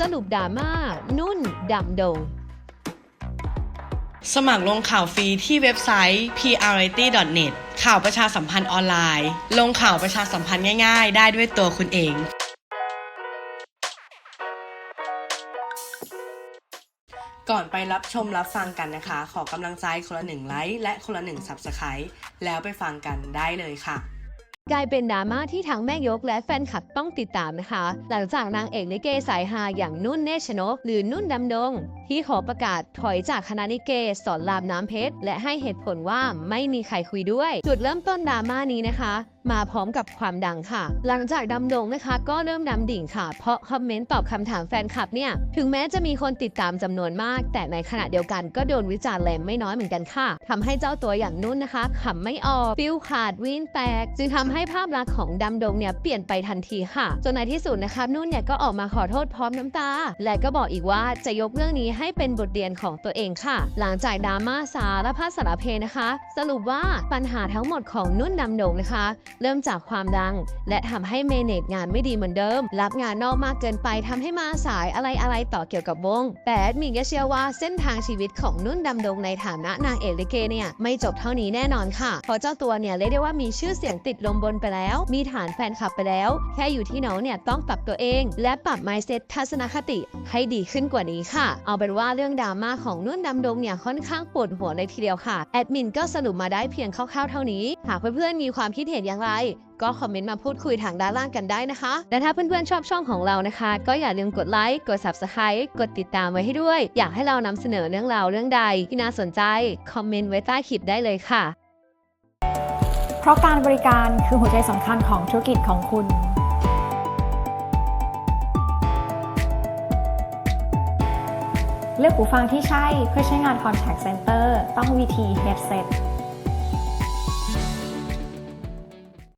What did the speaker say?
สรุปดราม่า นุ่นดำโดงสมัครลงข่าวฟรีที่เว็บไซต์ prrity.net ข่าวประชาสัมพันธ์ออนไลน์ ลงข่าวประชาสัมพันธ์ง่ายๆ ได้ด้วยตัวคุณเองก่อนไปรับชมรับฟังกันนะคะ ขอกำลังใจคนละหนึ่งไลค์และคนละหนึ่ง Subscribe แล้วไปฟังกันได้เลยค่ะ กลายเป็นดราม่าที่ทั้งแม่ยกและแฟนคลับต้องติดตามนะคะ หลังจากนางเอกลิเกสายฮาอย่างนุ่นเนชนก หรือนุ่นดำดง ที่ขอประกาศถอยจากคณะลิเกสอนรามน้ำเพชร และให้เหตุผลว่าไม่มีใครคุยด้วย จุดเริ่มต้นดราม่านี้นะคะมาพร้อมกับความดังค่ะ หลังจากดำดงนะคะ ก็เริ่มดำดิ่งค่ะ เพราะคอมเมนต์ตอบคำถามแฟนคลับเนี่ย ถึงแม้จะมีคนติดตามจำนวนมาก แต่ในขณะเดียวกันก็โดนวิจารณ์แรงไม่น้อยเหมือนกันค่ะทำให้เจ้าตัวอย่างนุ่นนะคะขำไม่ออกฟิลขาดวินแตก จึงทำให้ภาพลักษณ์ของดำดงเนี่ยเปลี่ยนไปทันทีค่ะ จนในที่สุดนะคะนุ่นเนี่ยก็ออกมาขอโทษพร้อมน้ำตา และก็บอกอีกว่าจะยกเรื่องนี้ให้เป็นบทเรียนของตัวเองค่ะ หลังจากดราม่าสารพัดสารเพนะคะ สรุปว่าปัญหาทั้งหมดของนุ่นดำดงนะคะเริ่มจากความดัง และทำให้เมเนจงานไม่ดีเหมือนเดิม รับงานนอกมากเกินไปทำให้มาสายอะไรอะไรต่อเกี่ยวกับวงแต่แอดมินก็เชื่อว่าเส้นทางชีวิตของนุ่นดำดงในฐานะนางเอกลิเกเนี่ยไม่จบเท่านี้แน่นอนค่ะ เพราะเจ้าตัวเนี่ยเรียกได้ว่ามีชื่อเสียงติดลมบนไปแล้ว มีฐานแฟนคลับไปแล้ว แค่อยู่ที่น้องเนี่ยต้องปรับตัวเอง และปรับ mindset ทัศนคติให้ดีขึ้นกว่านี้ค่ะ เอาเป็นว่าเรื่องดราม่าของนุ่นดำดงเนี่ยค่อนข้างปวดหัวเลยทีเดียวค่ะ แอดมินก็สรุปมาได้เพียงคร่าวๆเท่านี้ หากเพื่อนๆมีความคิดเห็นอย่างไร ก็คอมเมนต์มาพูดคุยทางด้านล่างกันได้นะคะ และถ้าเพื่อนๆชอบช่องของเรานะคะ ก็อย่าลืมกดไลค์ กด Subscribe กดติดตามไว้ให้ด้วย อยากให้เรานำเสนอเรื่องราวเรื่องใดที่น่าสนใจ คอมเมนต์ไว้ใต้คลิปได้เลยค่ะ เพราะการบริการคือหัวใจสำคัญของธุรกิจของคุณเลือกหูฟังที่ใช่เพื่อใช้งาน Contact Center ต้อง VT Headset